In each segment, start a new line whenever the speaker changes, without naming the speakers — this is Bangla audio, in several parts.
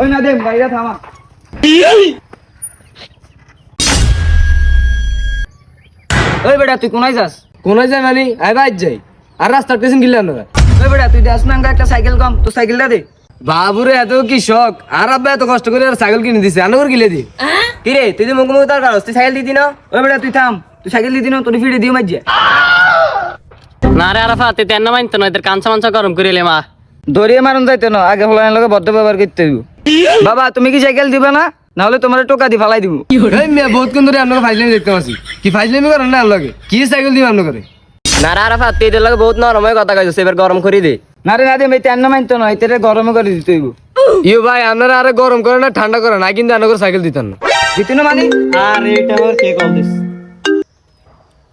ওই না গাড়িটা থামা। ওই বেটা তুই কোনায় যাস?
কোনায় যাই মানে আই বাইর যাই। আর রাস্তার পেছন গিলে আপনারা
ওই বেটা তুই না একটা সাইকেল কম। তো সাইকেলটা দে।
বাবুরে এত কি শখ? আর আব্বা এত কষ্ট করে আর সাইকেল কিনে দিছে। আনগর গিলে দি।
কি রে তুই মুখ মুখ তার কারস তুই সাইকেল দিতি না? ওই বেটা তুই থাম। তুই সাইকেল দিতি না তোর ফিরে দিও মাঝে
না রে আরাফা তুই তেন মানতো না এদের কাঁচা মাংস গরম করে এলে মা।
ধরিয়ে মারুন যাইতে না আগে হলাইন লগে বদ্ধ ব্যবহার করতে দিব বাবা তুমি কি সাইকেল দিবে না? নাহলে তোমার টোকা দি ফালাই দিব।
এই মেয়ে বহুত কোন ধরে আপনাকে ফাইজলামি দেখতে পাচ্ছি। কি ফাইজলামি করেন না আল্লাহকে? কি সাইকেল দিবে আপনাকে?
না রে আরাফা তুই লগে বহুত নরম হয়ে কথা কইছিস এবার গরম করে দে।
না রে না দে মেয়ে তেন মানতো না এতে গরম করে দিতে হইব।
ইউ ভাই আপনারা আরে গরম করে না ঠান্ডা করে না কিন্তু আপনাকে সাইকেল দিতেন না।
দিতি না মানে?
আর এটা আমার কে কল দিস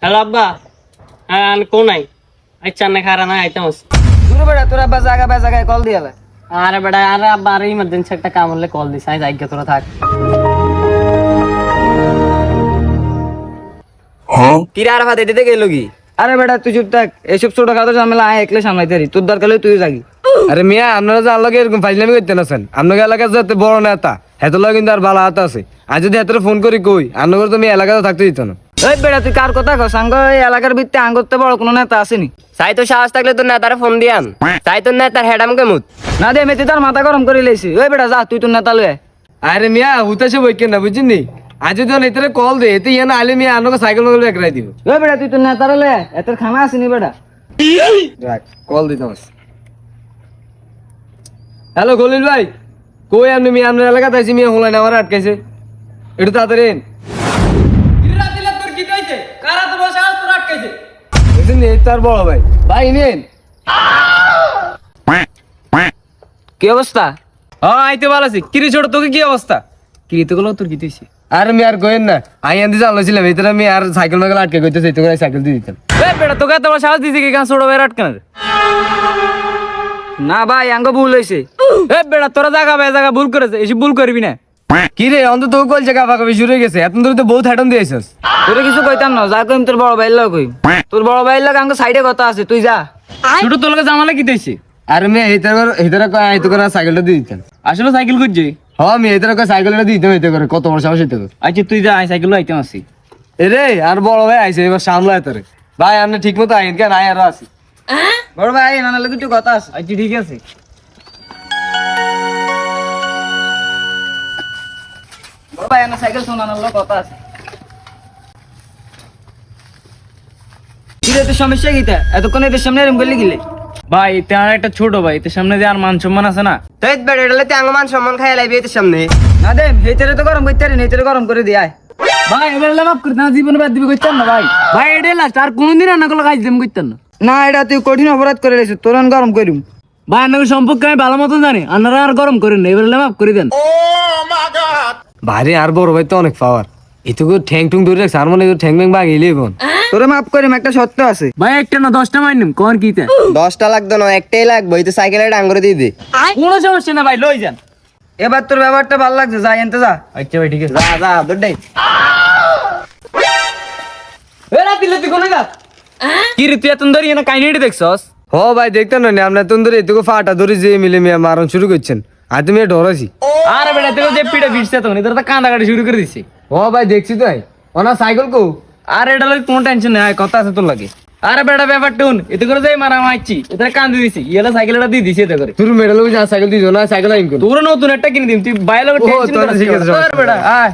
হ্যালো আব্বা হ্যাঁ আমি কোনাই আচ্ছা না খারা না আইতাম
দূর বেটা তোরা বা জায়গা বা জায়গায় কল দিয়ে আলা
আরে বেটা আরে আব্বা আরে ইমার্জেন্সি একটা কাম হলে কল দিস আমি যাইগে তোরা থাক।
কিরে আর ভাত এদিকে গেল কি?
আরে বেটা তুই চুপ থাক এসব ছোট খাটো ঝামেলা আয় একলে সামলাইতে পারি। তোর দরকার হলে তুই যাগি
আরে মিয়া আপনারা যে আল্লাহকে এরকম ফাইজলামি করতে আছেন আপনাকে এলাকার যাতে বড় নেতা হেতর লগে কিন্তু আর ভালো হাত আছে। আর যদি হেতরে ফোন করি কই আপনাকে তুমি এলাকাতে থাকতে দিত না।
ওই বেটা তুই কার কথা কস? সাঙ্গ এই এলাকার ভিত্তি আঙ্গতে বড় কোনো নেতা আসেনি?
চাই তো সাহস থাকলে তোর নেতারে ফোন দিয়ান চাই তোর নেতার হেডাম কেমুত?
না দে মেতে তার মাথা গরম করে লেছি ওই বেটা যা তুই তোর নেতা লয়ে
আরে মিয়া হুতাশে বই কেন বুঝিনি আজ যদি এতে কল দে এতে ইয়ে না আলে মিয়া আপনাকে সাইকেল মগল একরাই দিব।
ওই বেটা তুই তোর নেতার লয়ে। এতের খানা আসেনি বেটা
রাখ কল দিতাম হ্যালো খলিল ভাই কই আপনি মিয়া? আপনার এলাকাতে আছি মিয়া হলাই না আমার আটকাইছে। একটু তাড়াতাড়ি এই তার বড় ভাই। ভাই নেন।
কি অবস্থা?
হ্যাঁ আইতে ভালো আছি। কিরে ছোট তোকে কি অবস্থা?
কি তো গুলো তোর কি
আর আমি আর কইেন না। আই আনতে জানলাম ভিতরে আমি আর সাইকেল মাইকেল আটকে কইতেছে তো করে সাইকেল দিয়ে দিতাম।
বেটা তোকে বড় সাহস দিছে কি কেন ছোট বেড়া আটকান না ভাই আঙ্গ ভুল হইছে। এই বেটা তোরা জায়গা ভাই জায়গা ভুল করেছে এসব ভুল করবি না।
কি রে অন্তত কল জায়গা ফাঁকা শুরু হয়ে গেছে এতদিন ধরে তো বহুত হ্যাটন দিয়েছিস
তোরে কিছু কইতাম না যা কইম তোর বড় ভাইয়ের লগ কইম। তোর বড় ভাইয়ের লগ আঙ্গ সাইডে কথা আছে তুই যা।
ছোট তোর লগে জামালা কি দিয়েছে। আর আমি এইটার এইটার কয় আইতো করে সাইকেলটা দিয়ে দিতাম।
আসলে সাইকেল খুঁজছি।
হ্যাঁ আমি এইটার কয় সাইকেলটা দিয়ে দিতাম করে কত বড় সাহস হইতে
আচ্ছা তুই যা আমি সাইকেল আইতাম আসি
এরে আর বড় ভাই আইছে এবার সামলায় তোরে। ভাই আপনি ঠিক মতো আইন কেন? আয় আরও আসি
বড় ভাই নানা লগে একটু কথা আছে। আচ্ছা ঠিক আছে। ভাই না সাইকেল শোনা নানার লগে কথা আছে কি সমস্যা কিটা এতক্ষণ এদের সামনে এরম করলে গেলে
ভাই এতে আর একটা ছোট ভাই এতে সামনে দিয়ে আর মান সম্মান আছে না?
তাই বেড়ে এটালে ত্যাঙ্গ মান সম্মান খাই লাইবি এতে সামনে।
না দে হেতেরে তো গরম করতে পারি হেতেরে গরম করে দিয়ে আয়।
ভাই এবার মাফ করে না জীবনে বাদ দিবি না ভাই। ভাই এটাই লাস্ট আর কোনোদিন রান্না করলে কাজ দিম না।
না এটা তুই কঠিন অপরাধ করে রেছিস তোর গরম করিম।
ভাই সম্পর্কে আমি ভালো মতন জানি আপনারা আর গরম করেন না এবার মাফ করে দেন।
ভারে আর বড় ভাই তো অনেক পাওয়ার এটুকু ঠ্যাং টুং ধরে রাখছে আর মনে হয় ঠ্যাং ব্যাং বাগিয়ে কোন
তোরে মাফ করিম একটা সত্য আছে।
ভাই একটা না দশটা মাইনিম কোন কিতে
দশটা লাগতো না একটাই লাগবে এই তো সাইকেলে ডাঙ্গরে দিয়ে দে।
কোনো সমস্যা না ভাই লই যান।
এবার তোর ব্যাপারটা ভালো লাগছে যা এনতে যা।
আচ্ছা ভাই ঠিক আছে।
যা যা দৌড়াই
এরা দিলে তুই কোনে গা কি রে তুই এত ধরি না কাহিনী দেখছস?
হ ভাই দেখতেন না আপনার তুমি ধরে এটুকু ফাটা ধরে যে মিলে মিয়া মারণ শুরু করছেন। আর তুমি ডরাছি
আরে বেটা তুই যে পিঠে ফিরছে তখন এদের তো কান্দা কাটি শুরু করে দিছে।
ও ভাই দেখছি তো ওনার সাইকেল কো।
আর এটা লাগে কোনো টেনশন নেই কথা আছে তোর লাগে। আরে বেটা ব্যাপার টুন এতে করে যাই মারা মারছি এটা কান্দি দিছি। ইয়েলা সাইকেলটা দিয়ে দিছি এতে করে।
তোর মেডেল যা সাইকেল দিছো না সাইকেল আইন কর।
তোর নতুন একটা কিনে দিম তুই বাইরে টেনশন
তাহলে ঠিক
বেটা আয়।